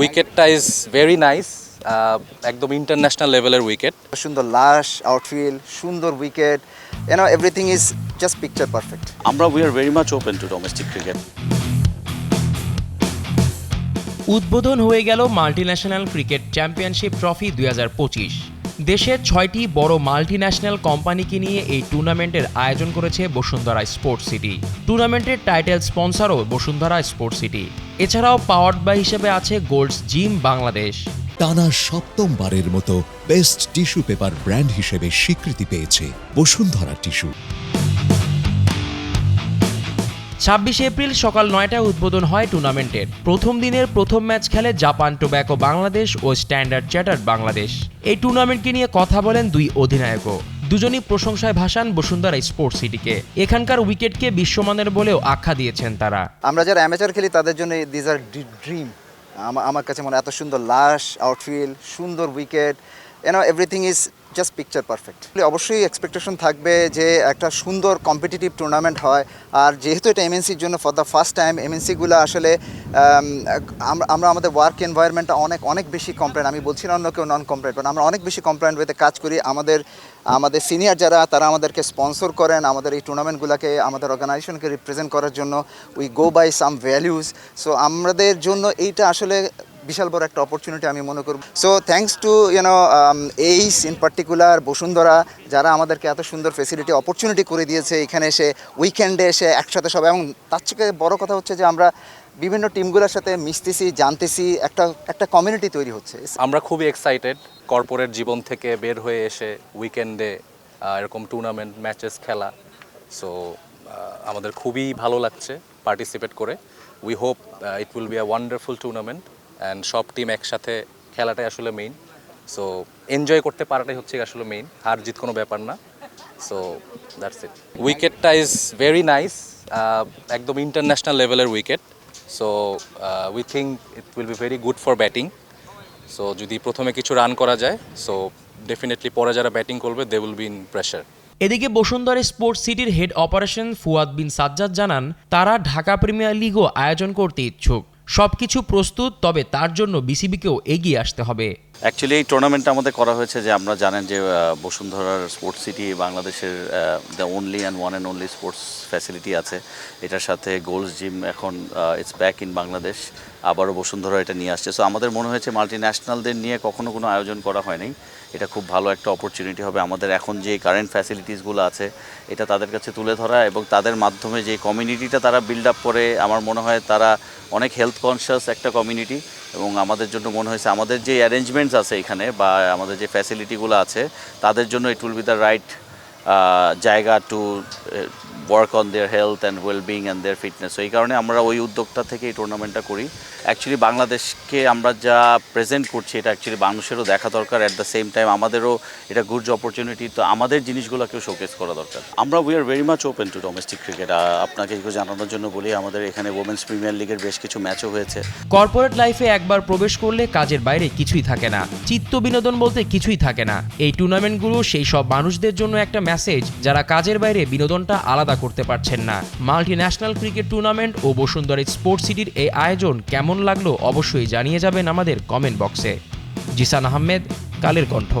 উইকেটটা is very nice একদম international লেভেলের wicket সুন্দর লাশ আউটফিল্ড সুন্দর wicket you know everything is just picture perfect আমরা we are very much open to domestic cricket উদ্বোধন হয়ে গেল মাল্টিন্যাশনাল ক্রিকেট চ্যাম্পিয়নশিপ ট্রফি দুই হাজার পঁচিশ। দেশের ছয়টি বড় মাল্টিন্যাশনাল কোম্পানিকে নিয়ে এই টুর্নামেন্টের আয়োজন করেছে বসুন্ধরা স্পোর্টস সিটি টুর্নামেন্টের টাইটেল স্পন্সরও বসুন্ধরা স্পোর্টস সিটি এছাড়াও পাওয়ার্ড বাই হিসেবে আছে গোল্ডস জিম বাংলাদেশ টানা সপ্তমবারের মতো বেস্ট টিস্যু পেপার ব্র্যান্ড হিসেবে স্বীকৃতি পেয়েছে বসুন্ধরা টিস্যু ছাব্বিশে এপ্রিল সকাল নয়টায় উদ্বোধন হয় টুর্নামেন্টের। প্রথম দিনের প্রথম ম্যাচ খেলে জাপান, টোব্যাকো, বাংলাদেশ ও স্ট্যান্ডার্ড চ্যাটার বাংলাদেশ। এই টুর্নামেন্টকে নিয়ে কথা বলেন দুই অধিনায়কও। দুজনই প্রশংসায় ভাসান বসুন্ধরা স্পোর্টস সিটিকে। এখানকার উইকেটকে বিশ্বমানের বলেও আখ্যা দিয়েছেন তারা। আমরা যারা অ্যামেচার খেলি, তাদের জন্য দিজ আর ড্রিম আমার কাছে মনে এত সুন্দর লাশ আউটফিল্ড সুন্দর wicket you know everything is just picture perfect অবশ্যই এক্সপেকটেশন থাকবে যে একটা সুন্দর কম্পিটিটিভ টুর্নামেন্ট হয়। আর যেহেতু এটা এমএনসির জন্য ফর দ্য ফার্স্ট টাইম এমএনসিগুলো আসলে আমরা আমরা আমাদের ওয়ার্ক এনভায়রনমেন্টটা অনেক অনেক বেশি কমপ্লেন আমি বলছি না অন্য কেউ নন কমপ্লেন বাট আমরা অনেক বেশি কমপ্লেন ওয়েতে কাজ করি। আমাদের আমাদের সিনিয়র যারা, তারা আমাদেরকে স্পন্সর করেন আমাদের এই টুর্নামেন্টগুলোকে আমাদের অর্গানাইজেশনকে রিপ্রেজেন্ট করার জন্য। We go by some values so আমাদের জন্য এইটা আসলে বিশাল বড় একটা অপরচুনিটি আমি মনে করব। So thanks to you know ace in particular Bashundhara, যারা আমাদেরকে এত সুন্দর ফেসিলিটি অপরচুনিটি করে দিয়েছে, এখানে এসে উইকেন্ডে এসে একসাথে সব এবং তার থেকে বড় কথা হচ্ছে যে আমরা বিভিন্ন টিমগুলোর সাথে মিশতেছি, জানতেছি, একটা একটা কমিউনিটি তৈরি হচ্ছে। আমরা খুবই এক্সাইটেড কর্পোরেট জীবন থেকে বের হয়ে এসে উইকেন্ডে এরকম টুর্নামেন্ট ম্যাচেস খেলা। সো আমাদের খুবই ভালো লাগছে পার্টিসিপেট করে। We hope it will be a wonderful tournament and সব টিম একসাথে খেলাটাই আসলে মেইন সো এনজয় করতে পারাটাই হচ্ছে আসলে মেইন হার জিত কোনো ব্যাপার না। সো দ্যাটস ইট উইকেটটা ইজ ভেরি নাইস একদম ইন্টারন্যাশনাল লেভেলের wicket so we think it will be very good for batting so যদি প্রথমে কিছু রান করা যায় সো ডেফিনেটলি পরে যারা ব্যাটিং করবে they will be in pressure এদিকে বসুন্ধরা স্পোর্টস সিটির হেড অপারেশন ফুয়াদ বিন সাজ্জাদ জানান, তারা ঢাকা প্রিমিয়ার লিগও আয়োজন করতে ইচ্ছুক। সবকিছু প্রস্তুত তবে তার জন্য বিসিবিকেও এগিয়ে আসতে হবে। অ্যাকচুয়ালি এই টুর্নামেন্টটা আমাদের করা হয়েছে যে আমরা জানেন যে বসুন্ধরার স্পোর্টস সিটি বাংলাদেশের the only and one and only sports facility আছে। এটার সাথে গোলস জিম এখন ইটস ব্যাক ইন বাংলাদেশ আবারও বসুন্ধরা এটা নিয়ে আসছে। সো আমাদের মনে হয়েছে মাল্টি ন্যাশনালদের নিয়ে কখনো কোনো আয়োজন করা হয়নি এটা খুব ভালো একটা অপরচুনিটি হবে। আমাদের এখন যে কারেন্ট ফ্যাসিলিটিসগুলো আছে, এটা তাদের কাছে তুলে ধরা এবং তাদের মাধ্যমে যে কমিউনিটিটা তারা বিল্ড আপ করে, আমার মনে হয় তারা অনেক হেলথ কনসিয়াস একটা কমিউনিটি এবং আমাদের জন্য মনে হয়েছে আমাদের যে অ্যারেঞ্জমেন্টস আছে এখানে বা আমাদের যে ফ্যাসিলিটিগুলো আছে, তাদের জন্য it will be the right জায়গা to work on their health and wellbeing and their fitness এই কারণে আমরা ওই উদ্যোগটা থেকে এই টুর্নামেন্টটা করি। অ্যাকচুয়ালি বাংলাদেশকে আমরা যা প্রেজেন্ট করছি, এটা অ্যাকচুয়ালি মানুষেরও দেখা দরকার। অ্যাট দ্য সেম টাইম আমাদেরও এটা গুড অপরচুনিটি তো আমাদের জিনিসগুলোকেও শোকেস করা দরকার। আমরা we are very much open to domestic cricket আপনাকে একটু জানানোর জন্য বলি, আমাদের এখানে ওমেন্স প্রিমিয়ার লিগের বেশ কিছু ম্যাচও হয়েছে। কর্পোরেট লাইফে একবার প্রবেশ করলে কাজের বাইরে কিছুই থাকে না। চিত্ত বিনোদন বলতে কিছুই থাকে না। এই টুর্নামেন্টগুলো সেই সব মানুষদের জন্য একটা মেসেজ যারা কাজের বাইরে বিনোদনটা আলাদা করতে পারছেন না। মাল্টি ন্যাশনাল ক্রিকেট টুর্নামেন্ট ও বসুন্ধরা স্পোর্টস সিটির এই আয়োজন কেমন লাগল অবশ্যই জানিয়ে যাবেন আমাদের কমেন্ট বক্সে। জিসান আহমেদ, কালের কণ্ঠ।